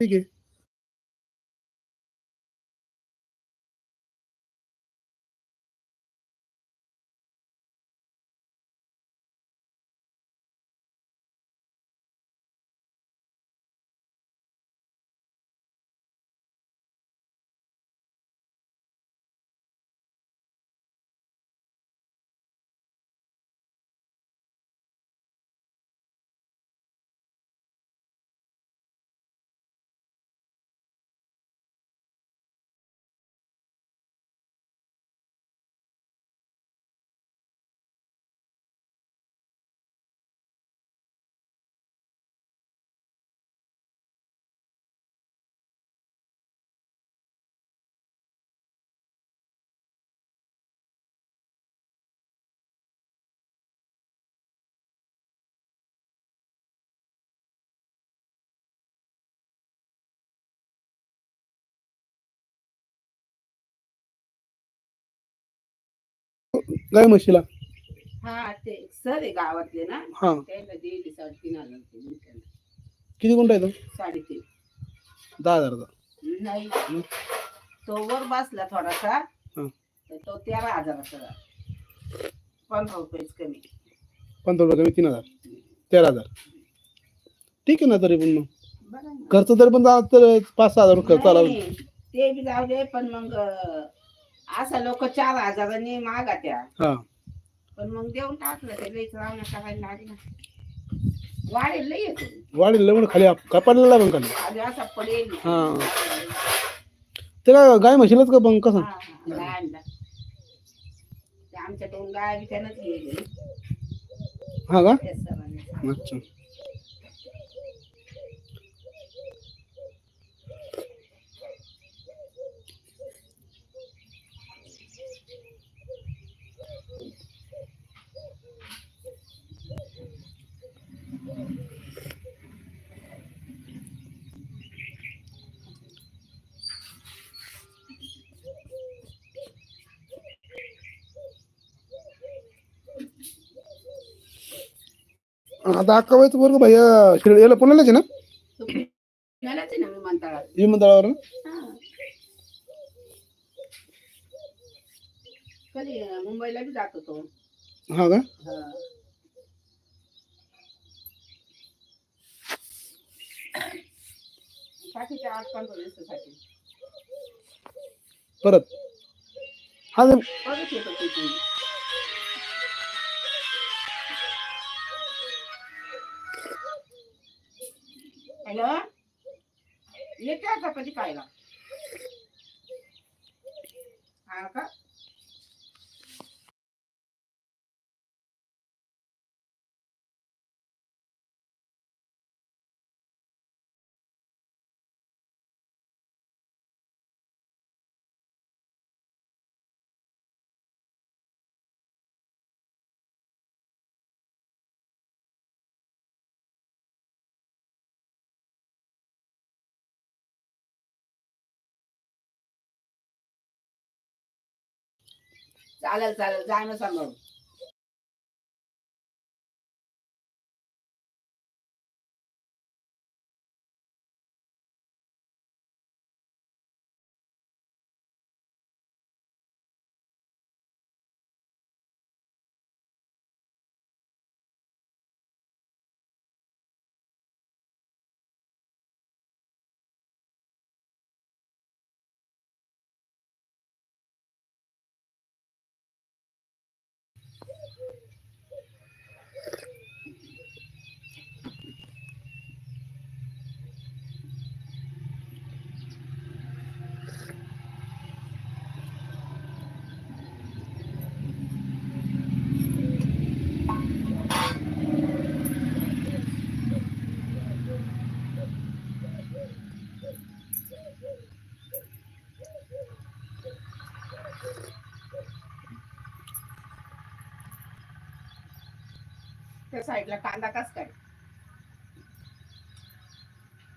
ठीक गाय म्हशीला? हा ते सर आहे गावातले ना. हा. त्याला दिली साडेतीन हजार रुपये गुंठ्याला. किती गुंठ आहे तो? साडेतीन. दहा हजारचा नाही. तो वर बसला थोडासा. हा. तर तो तेरा हजाराचा झाला. पंधरा रुपयेच कमी. पंधरा रुपये कमी तीन हजार. तेरा हजार. ठीक आहे ना तरी पण मग. बरं आहे ना. खर्च तरी पण जा- तर पाच सहा हजार रुपये खर्च आला. नाही, ते बी जाऊ दे पण मग अं, असा लोक चार हजारांनी मागा त्या हा. पण मग देऊन टाकलं ते लईच रावणं करायला लागलं. वाढेल लई येतो वाढेल मोठं खाली आधी असा पडेल. हा. ते काय गाय म्हशीलाच का पण कसं? हा, हा. ते आमच्या दोन गाय बी त्यानंच गेले. हा का? त्या सरांनी सांगितलं. अच्छा. आता अक्का बाईचं वर्ग भैया शिर्डी याला पुण्यालाच आहे ना? आहे विमानतळावर. ना? हा. कधी अं, मुंबईला बी जातो तो हा का? हा. टाकीच्या आठ पंधरा दिवसासाठी. परत? हा ते- परत येतो तिथून हॅलो येते आता कधी खायला? हा का? चालेल चालेल. जाणं सांभाळून साईडला कांदा कस काय?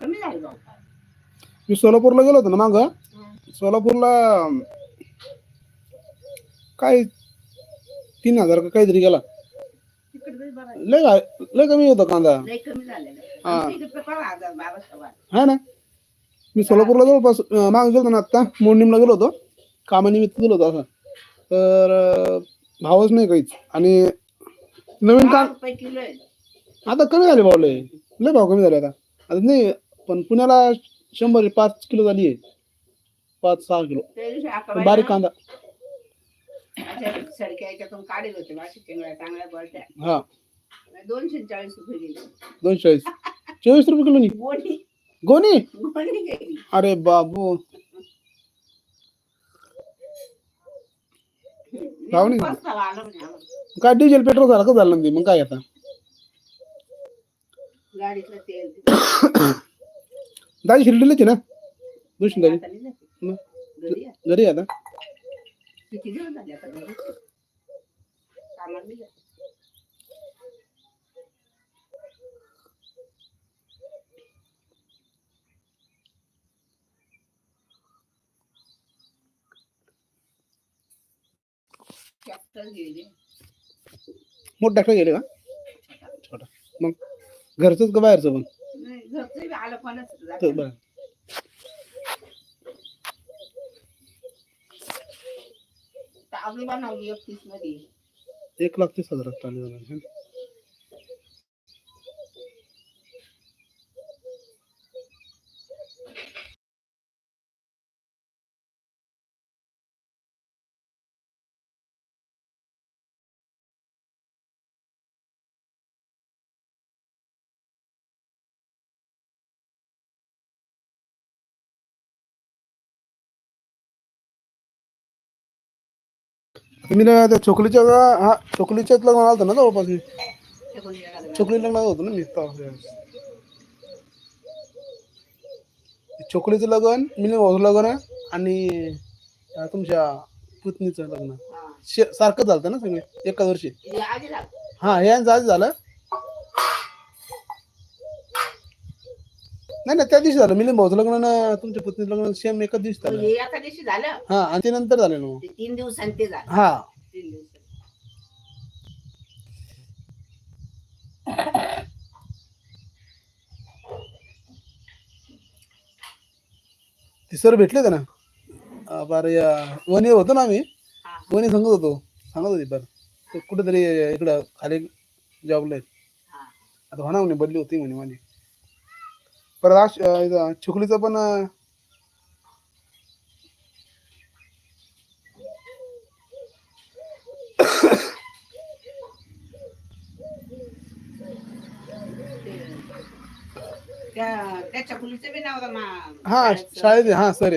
कमी झाली भाऊ मी सोलापूरला गेलो होतो ना माग. सोलापूरला काय तीन हजार का काहीतरी गेला. लय कमी होता कांदा. लय कमी झालेलं आहे. हा. आमच्या हजार बाराशे. हा ना. मी सोलापूरला जवळपास अं, मागे गेलो होतो ना आत्ता. मोडणीमला गेलो होतो. कामानिमित्त गेलो होतो असं. तर अं, भावच नाही काहीच. आणि नवीन दहा काम रुपये किलो आहे. आता कमी झाले भाव लय लय भाव कमी झाले आता. आता नाही पण पुण्याला शंभर पाच किलो झाली आहे. पाच सहा किलो. त्या दिवशी पण अक्काबाई बारीक कांदा. अशा सडक्या याच्यातून काढेल होते बाशी चिंगळ्या चांगल्या बळत्या हा. दोनशे चाळीस रुपये गेली दोनशे चाळीस. चोवीस रुपये किलो नी गोणी. गोणी? गोणी गेली अरे बाबू. भाव नाही. काय डिझेल पेट्रोल झालं का झालं नाही मग काय आता? गाडीतलं तेल दादी शिर्डीलाच आहे ना? दुसरी दादी जाते. मग? घरी आहे. घरी आहे आता? किती दिवस झाले आता घरी? कामाला नाही जात. ट्रॅक्टर गेले. मोठं ट्रॅक्टर गेले का? छोटा. मग घरचंच का बाहेरचं पण? नाही घरचं बी आलं कोणाच तर बरं. आपली बनवली एकतीसमध्ये एक लाख तीस हजार मी ना त्या चोकलीच्या हा चोकलीच्याच लग्न आलं होतं ना जवळपास मी चोकली लग्नात होतो ना मी. चोकलीचं लग्न मिलिंद भाऊचं लग्न आणि अं, तुमच्या पुतणीचं लग्न. शे- सारखंच झालं ना सगळे एकाच वर्षी हे. हा यांचं आधी झालं नाही नाही त्या दिवशी झालं. मिलिंद भाऊचं लग्न ना तुमच्या पुतणीचं लग्न सेम एकाच दिवशी झालं. हे एका दिवशी झालं. हा आणि ते नंतर झालं ना मग. ते तीन दिवसांनी ते झालं. हा. तीन दिवसांनी ते सर भेटले होते ना? बरं या वनी होतो ना आम्ही. हा. वनी सांगत होतो. सांगत होती बरं. ते कुठेतरी इकडं खाली जॉबला आहेत. हा. आता म्हणा म्हणे बदली होती म्हणे माझी. परत इथं चिखलीचं पण हा. शाळेत हा सर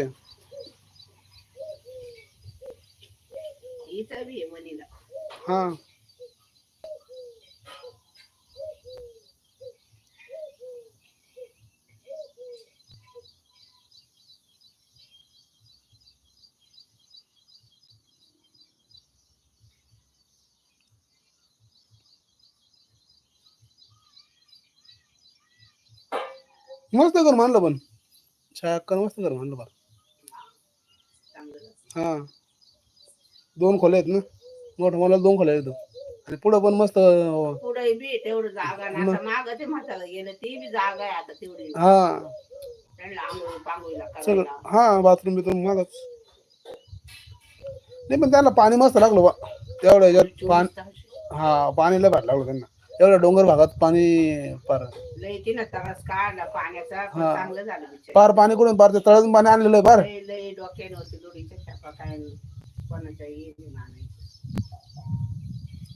हा मस्त कर मानलं पण. छायाक्कर मस्त कर मानलं बरं. हा. दोन खोल्या आहेत ना. मोठ्या मला दोन खोल्या आहेत. आणि पुढं पण मस्त पुढे बी तेवढं जागा ना आता माग ते म्हाताला गेलं ती बी जागा आहे आता तेवढी. हा. त्यांना आंघोळ पांघोळीला सगळं करायला. हा बाथरूम बिथरूम मागच. नाही पण त्यांना पाणी मस्त लागलं बा. तेवढं याच्यात पाणी चोवीस तास. हा पाणी लय भारी लागलं त्यांना. एवढ्या डोंगर भागात पाणी पार. लय तिनं तरस काढला पाण्याचा पण हा. चांगलं झालं बिचारी. पार पाणी कुठून? पार ते पाणी आणलेलं आहे पार. लय लय डोक्याने होती दोडीच्या छापा काय कोणाच्या येते मानायचं.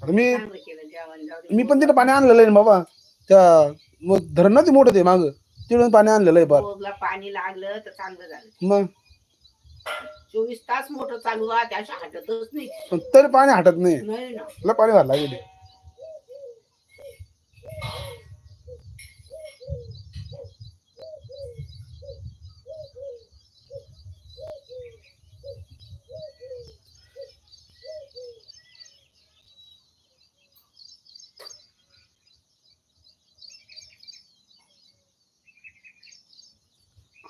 आता मी चांगलं केलं जेवण जाऊ दे. मी पण तिथं पाणी आणलेलं आहे ना बाबा. त्या मग धरण ना ते मोठं ते माग. तिथून पाणी आणलेलं आहे पार. बोगला पाणी लागलं तर चांगलं झालं. मग? चोवीस तास मोटर चालू आहे त्याच्या हटतच नाही. पण तरी पाणी हटत नाही. नाही ना. लय पाणी भरला गेले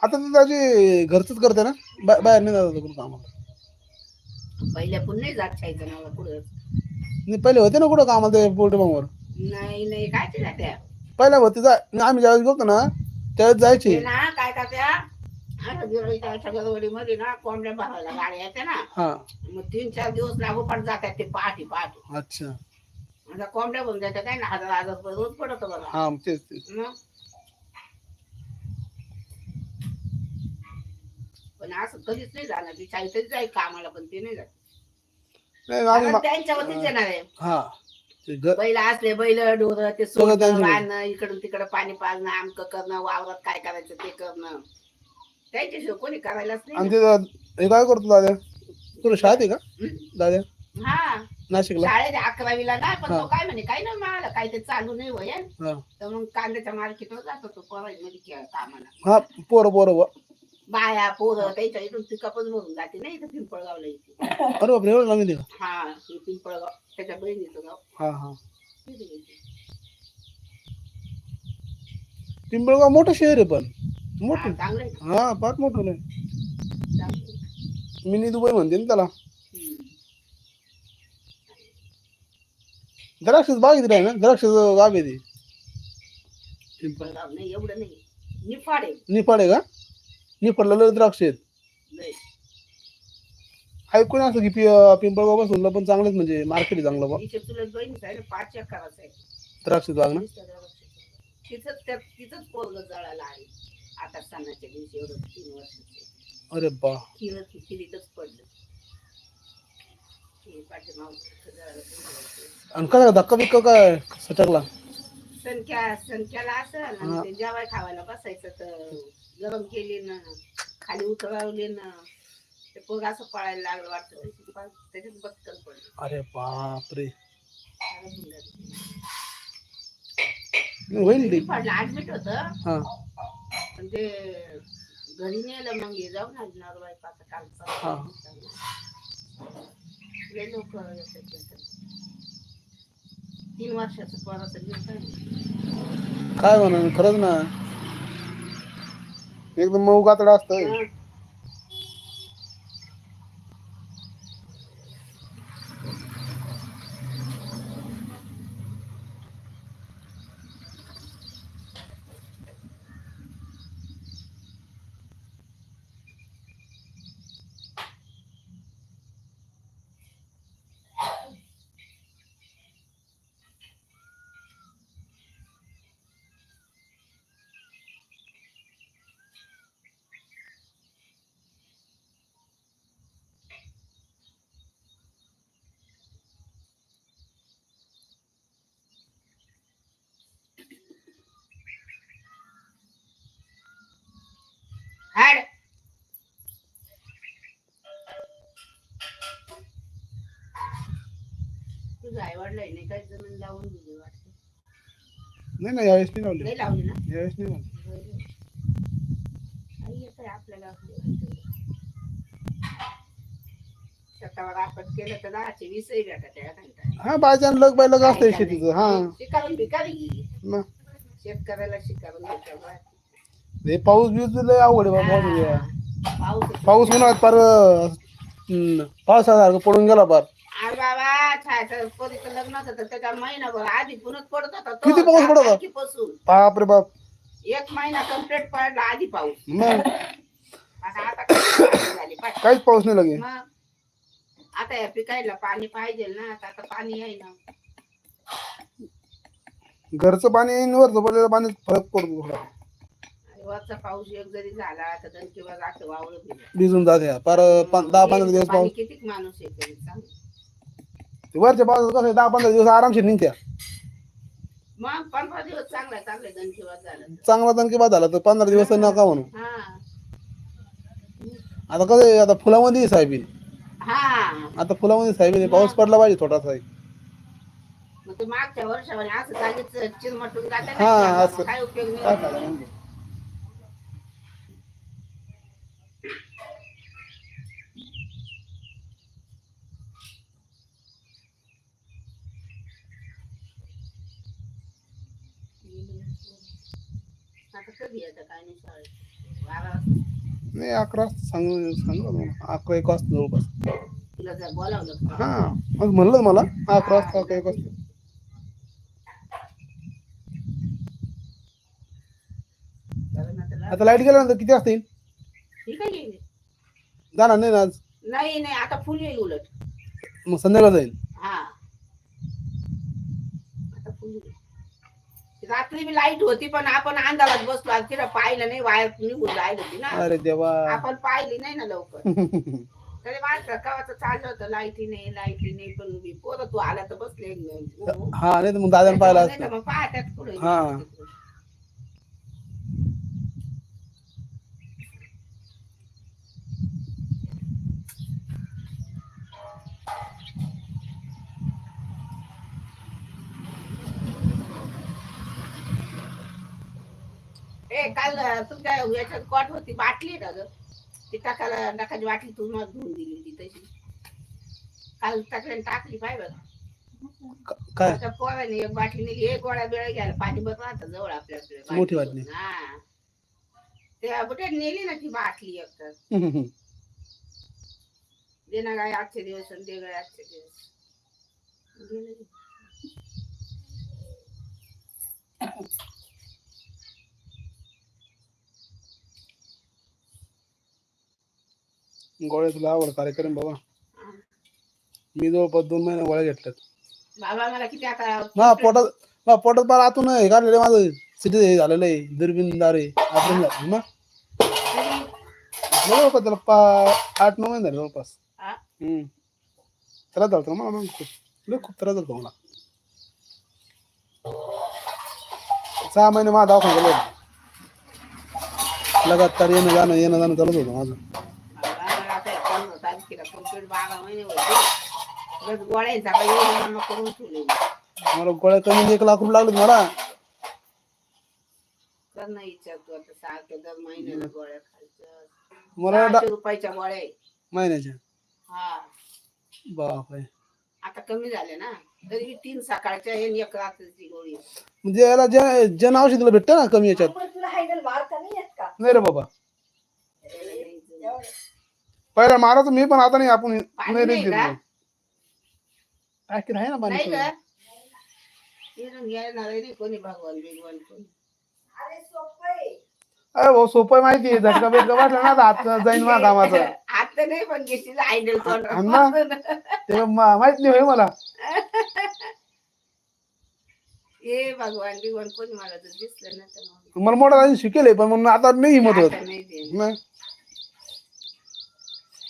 आता तर त्याची घरचंच करते ना? बा- बाहेर नाही जात कुठं कामाला. पहिल्या पण नाही जात छायचं नाव पुढं नाही पहिले होते ना कुठं कामाला ते पोल्ट्री फार्मवर? नाही नाही काय ते त्या? पहिला होते जाय आम्ही ज्यावेळेस गेलतो ना त्यावेळेस जायचे. ते ना काय का त्या आता दिवाळीच्या गडबडीमध्ये ना कोंबड्या भरायला गाड्या येते ना. हा. मग तीन चार दिवस लागोपाठ जातात ते पहाटे पहाटे. अच्छा. आता कोंबड्या बनून जातात काय ना हजार हजार रुपये रोज पडतो बघा. हा मग तेच तेच. मग? पण असं कधीच नाही जाणार. ती काहीतरी जाईल कामाला पण ते नाही जात. नाही आम्ही कारण मा- त्यांच्या वतीच येणार आहे. हा. ते बैल असले बैल डोर ते सगळं सोडणं त्यांचं. बांधणं इकडून तिकडं पाणी पाजणं आमक करणं वावरात काय करायचं ते करणं. त्यांच्याशिवाय कोणी करायलाच आणि नाही ते दा- हे काय करतो दादा? तुला शाळेत आहे का? दादा? हा. नाशिकला? शाळेत अकरावीला ना पण हा. तो काय म्हणे काही नाही मला काही ते चालू नाही वय हा. तर मग कांद्याच्या मार्केटवर जातो तो मध्ये कामाला. हा पोरं पोरं बाया पोरं त्याच्या इथून पिकअपच भरून जाते. नाही इथं पिंपळगावला इथे अरे बापरे एवढं लांब आहे का हा हे पिंपळगाव त्याच्या बहिणीचं गाव. हा हा. तिथे. पिंपळगाव मोठं शहर आहे पण. हा, मोठं चांगलं आहे. हा फार मोठं नाही. चांगलं. आहे. मिनी दुबई म्हणते ना त्याला. हम्म. द्राक्षच बाग आहे ना? द्राक्ष गाव आहे ते. पिंपळ पिंपळगाव नाही एवढं नाही. निफाड आहे. निफाड आहे का? निफाडला द्राक्ष आहेत. ऐकून असं की पि- पिंपळगावपासून पण चांगलंच म्हणजे मार्केट आहे चांगलं बा. तिचे चुलत बहिणीच आहे ना पाच एकराचं आहे. द्राक्ष बाग ना? तिथंच त्या तिथंच पोरग जळाला आहे. आता सणाच्या दिवशी एवढं तीन वर्षाचे अरे बा. तिनं खिचडीतच पडलं. ते पाठीमागं जळालं. तीन वर्षाचं. आणि काय धक्का बिक्का काय? सटकला. संख्या संख्याला असं आणि हा. ते जेवाय खावायला बसायचं तर गरम केली ना खाली उतरवली ना ते असं पळायला लागलं वाटतं त्याच्यात बचकन पडलं अरे बापरे. होईल ते पडलं ऍडमिट होत पण ते घरी नेलं मग हे जाऊन आली नरवाई पाचा कालचा हा. लय लोक. तीन वर्षाचं पोराचं घेऊन काय म्हणा खरंच ना. एकदम मऊ कातडा असतं नाही काही जमीन लावून दिली वाटते. नाही नाही यावेळेस नाही लावले. नाही लावली ना? यावेळेस नाही लावले. आई येतंय आपल्याला. स्वतःवर आपण केलं तर दहाचे वीसही भेटत आहे हा बायचान लग बाय लग असतंय शेतीचं हा. शिकारून भिकारी मग शेतकऱ्याला शिकारून हे पाऊस बिऊस लय अवघड आहे बाबा पाऊस आहे. पाऊस पाऊस उन्हाळ्यात पार पावसासारखं पडून गेला पार छायाचं पोरीचं लग्न होतं तर त्याच्या महिनाभर आधी पडत होता तो. किती पाऊस पडत होता? तारखेपासून. बाप रे बाप. एक महिना कंप्लीट पडला आधी पाऊस. मग? आता आता काय पाऊस झाली. पाय. काहीच पाऊस नाही लगे. मग? आता या पिकायला पाणी पाहिजे ना आता आता पाणी आहे ना. घरचं पाणी आणि वरचं पडलेलं पाणी फरक पडतो थोडा. आणि वरचा पाऊस एक जरी झाला तर वावळ भिजून जाते. पार पं- दहा पंधरा दिवस पाऊस. किती माणूस आहे तरी सांग. ते वरच्या पावसात कसं आहे, दहा पंधरा दिवस आरामशीर निघत्या. मग पंधरा दिवस चांगला चांगला झालं चांगला तणकी बाद झाला तर पंधरा दिवस तर नका म्हणून हा. आता कसं आहे, आता फुलामध्ये साहेबीन हा. आता फुलामध्ये साहेबीन आहे, पाऊस पडला पाहिजे थोडासा. मग ते मागच्या वर्षावर असं जागीच चिरमटून जाते हा, असं. काय उपयोग नाही म्हणजे? आता कधी येतं काय नाही अकरा वाजता सांगू सांगू मला अकरा एक वाजता जवळपास. हा मग म्हणलं मला अकरा वाजता अकरा एक वाजता. आता लाइट गेल्यानंतर किती वाजता येईल. जाणार नाही ना आज? नाही नाही आता फुल येईल उलट. मग संध्याकाळ जाईल. हा आता फुल येईल. रात्री बी लाइट होती पण आपण अंधारात बसलो आज तिला पाहिलं नाही वायर निघून जायला होती ना. अरे देवा. आपण पाहिली नाही ना लवकर. तरी माझं कवाचं चाललं होतं लाईटी नाही लाईटी नाही पण मी पोरं तू आला तर बसले. हा नाही तर मग दादाने पाहिला नाही तर असतं मग पाहत्यात पुढे. हा. ए काल तुमच्या याच्यात कॉट होती बाटली का ग? ती टाकायला टाकायची बाटली तू मग धुवून दिली होती तशी. काल टाकल्याने टाकली पाहिजे क- काय? त्या एक बाटली नेली एक गोळा वेळ घ्यायला पाणी बरं राहतं जवळ आपल्या आपल्या मोठी बाटलीत. बाटली. हा. त्या बुटे नेली ना ती बाटली एक तर. दे ना काय आजचे दिवस आणि दे गाय आजचे दिवस. गेलं गोळ्या तुला आवड कार्यक्रम बाबा. मी जवळपास दोन महिने गोळ्या घेतल्यात. बाबा मला किती हा पोटात हा पोटात पार आतून हे काढलेलं माझं. सिटी हे झालेलं आहे दुर्बिनदार आहे झालं मग जवळपास त्याला पा आठ नऊ महिने झाले जवळपास. त्रास झाला मला मग खूप खूप त्रास झाला मला. सहा महिने माझा दवाखाना गेलो लगातार येणं जाणं येणं जाणं चालूच होतं माझं बाबा मला आता एकावन्न तारखेला complete बारा महिने होते बस गोळ्यांचा काही योजना करून ठेवले मला गोळ्या कमी एक लाख रुपये लागले मला तर नाही विचारतो आता सारखं दर महिन्याला गोळ्या खायच्या मला डा- सहाशे रुपयाच्या गोळ्या आहे. महिन्याच्या हा बापरे आता कमी झाले ना तरी तीन सकाळच्या आणि एक रात्रीची गोळी. म्हणजे याला जे जन औषधीला भेटतं ना कमी याच्यात तुला मारता नाही येत का नाही रे बाबा एवढं. पहिला मारायचं मी पण आता नाही आपण पाणी नाही रे नाही का? टाकीत आहे ना पाणी नाही सगळं. का? फिरून येणार नाही कोणी भगवान बिगवान कोणी. अरे सोपं आहे. अरे भाऊ सोपं माहिती आहे. झटका बिटका वाटला ना तर हात जाईन मा कामाचं. आता नाही पण घेशील आयडल हा ना. ते मा- माहीत नाही होय मला. ए भगवान बिगवान कोणी मला तर दिसलं ना तर मग मला मोठा शिकेल पण मग आता नाही हिंमत होत. आता नाही.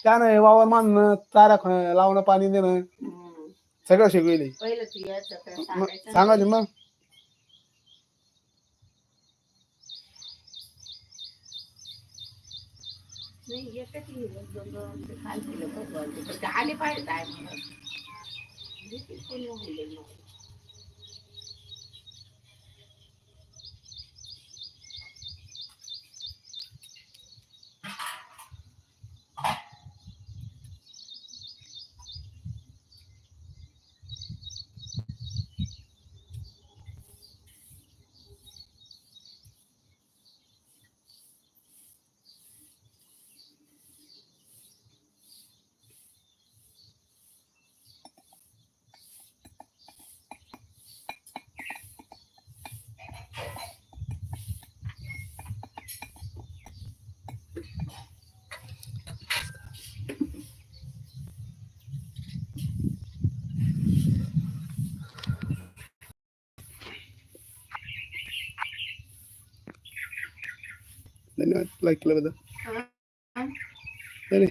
त्यानं वावर मानणं चारा ख- लावणं पाणी देणं हम्म. सगळं शिकवेल पहिलं तू यायचं तर मग सांगायचं ना. सांगायचं मग नाही येतं ते. पण ते आले पाहिजे काय कोणी नाही. धन्यवाद. लाईक केल्याबद्दल नाही